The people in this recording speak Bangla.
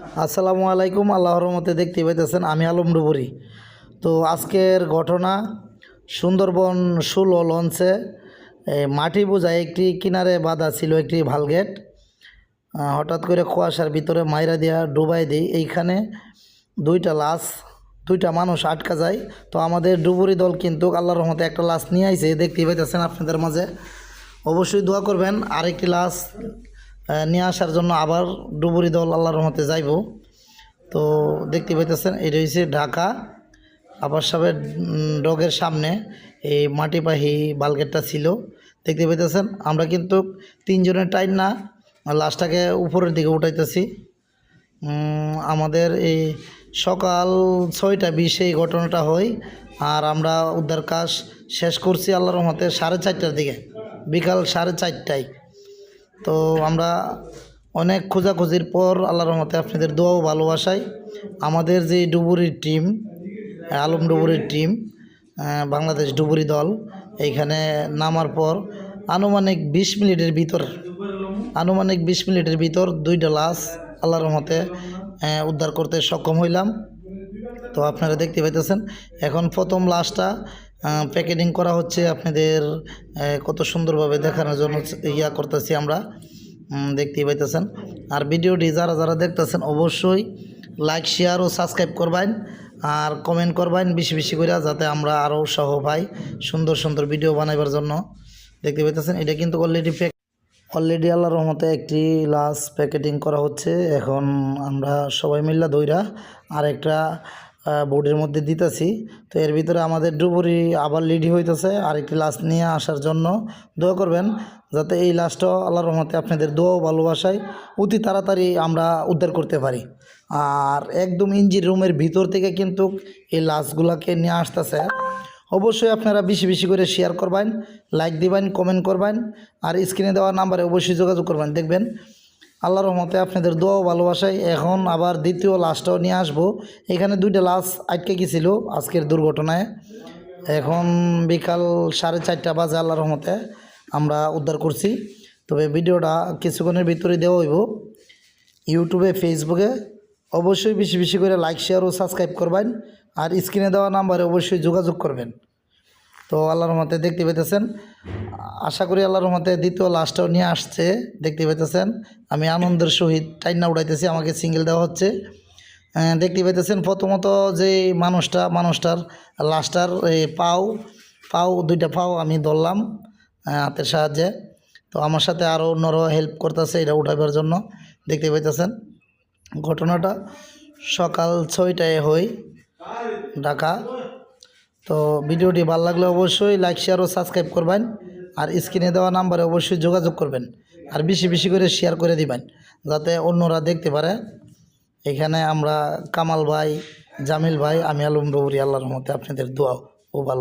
আসসালামু আলাইকুম, আল্লাহর মতে দেখতে পাইতেছেন আমি আলম ডুবুরি। তো আজকের ঘটনা সুন্দরবন ষোলো লঞ্চে মাটি বোঝায় একটি কিনারে বাঁধা ছিল একটি ভালগেট হঠাৎ করে কুয়াশার ভিতরে মাইরা দিয়া ডুবাই দিই। এইখানে দুইটা লাশ, দুইটা মানুষ আটকা যায়। তো আমাদের ডুবুরি দল কিন্তু আল্লাহর রহমতে একটা লাশ নিয়ে আইছে। দেখতে পাইতেছেন আপনাদের মাঝে। অবশ্যই দোয়া করবেন। আরেকটি লাশ নিয়ে আসার জন্য আবার ডুবুরি দল আল্লাহর রহমতে যাইব। তো দেখতে পাইতেছেন, এটা হচ্ছে ঢাকা আবার সাহেবের ডগের সামনে এই মাটিপাহি বালগেটটা ছিল। দেখতে পাইতেছেন, আমরা কিন্তু তিনজনের টাইম না লাশটাকে উপরের দিকে উঠাইতেছি। আমাদের এই সকাল ছয়টা বিশে এই ঘটনাটা হয়, আর আমরা উদ্ধার কাজ শেষ করছি আল্লাহর রহমতে সাড়ে চারটার দিকে, বিকাল সাড়ে চারটায়। তো আমরা অনেক খোঁজাখুঁজির পর আল্লাহর রহমতে আপনাদের দোয়াও ভালোবাসাই। আমাদের যে ডুবুরির টিম, আলম ডুবুরির টিম বাংলাদেশ ডুবুরি দল, এইখানে নামার পর আনুমানিক বিশ মিনিটের ভিতর, আনুমানিক বিশ মিনিটের ভিতর দুইটা লাশ আল্লাহর রহমতে উদ্ধার করতে সক্ষম হইলাম। তো আপনারা দেখতে পাইতেছেন, এখন প্রথম লাশটা প্যাকেটিং করা হচ্ছে আপনাদের কত সুন্দরভাবে দেখানোর জন্য ইয়া করতেছি আমরা। দেখতেই পাইতেছেন। আর ভিডিওটি যারা যারা দেখতেছেন, অবশ্যই লাইক শেয়ার ও সাবস্ক্রাইব করবেন আর কমেন্ট করবেন বেশি বেশি করে, যাতে আমরা আরও সহ পাই সুন্দর সুন্দর ভিডিও বানাইবার জন্য। দেখতে পাইতেছেন, এটা কিন্তু অলরেডি প্যাক অলরেডি আল্লাহর রহমতে একটি লাশ প্যাকেটিং করা হচ্ছে। এখন আমরা সবাই মিল্লা দইরা আর একটা বোর্ডের মধ্যে দিতেছি। তো এর ভিতরে আমাদের ডুবুরি আবার লিডি হইতেছে। আর একটি লাশ নিয়ে আসার জন্য দোয়া করবেন, যাতে এই লাশটাও আল্লাহর রহমতে আপনাদের দোয়াও ভালোবাসায় অতি তাড়াতাড়ি আমরা উদ্ধার করতে পারি। আর একদম ইঞ্জিন রুমের ভিতর থেকে কিন্তু এই লাশগুলাকে নিয়ে আসতেছে। অবশ্যই আপনারা বেশি বেশি করে শেয়ার করবেন লাইক দিবেন কমেন্ট করবেন, আর স্ক্রিনে দেওয়া নাম্বারে অবশ্যই যোগাযোগ করবেন। দেখবেন আল্লাহর রহমতে আপনাদের দোয়াও ভালোবাসায় এখন আবার দ্বিতীয় লাশটাও নিয়ে আসব। এখানে দুইটা লাশ আটকে গেছিল আজকের দুর্ঘটনায়। এখন বিকাল সাড়ে চারটা বাজে আল্লাহর রহমতে আমরা উদ্ধার করছি। তবে ভিডিওটা কিছুক্ষণের ভিতরে দেওয়া হইব। ইউটিউবে, ফেসবুকে অবশ্যই বেশি বেশি করে লাইক, শেয়ার ও সাবস্ক্রাইব করবেন। আর স্ক্রিনে দেওয়া নাম্বারে অবশ্যই যোগাযোগ করবেন। তো আল্লাহর মতে দেখতে পেতেছেন আশা করি আল্লাহর মতে দ্বিতীয় লাস্টটাও নিয়ে আসছে, দেখতে পেতেছেন আমি আনন্দের সহিত টাইনা উড়াইতেছি, আমাকে সিঙ্গেল দেওয়া হচ্ছে। দেখতে পেতেছেন প্রথমত যে মানুষটা, মানুষটার লাস্টার পাও পাও, দুইটা পাও আমি ধরলাম হাতের সাহায্যে। তো আমার সাথে আরও অন্যরাও হেল্প করতেছে এটা উঠাবার জন্য, দেখতে পাইতেছেন। ঘটনাটা সকাল ছয়টায় হই ঢাকা। তো ভিডিওটি ভালো লাগলে অবশ্যই লাইক শেয়ার ও সাবস্ক্রাইব করবেন। আর স্ক্রিনে দেওয়া নাম্বারে অবশ্যই যোগাযোগ করবেন। আর বেশি বেশি করে শেয়ার করে দিবেন, যাতে অন্যরা দেখতে পারে। এখানে আমরা কামাল ভাই, জামিল ভাই, আমি আলম রহুরি আল্লাহর রহমতে আপনাদের দোয়া ও ভালো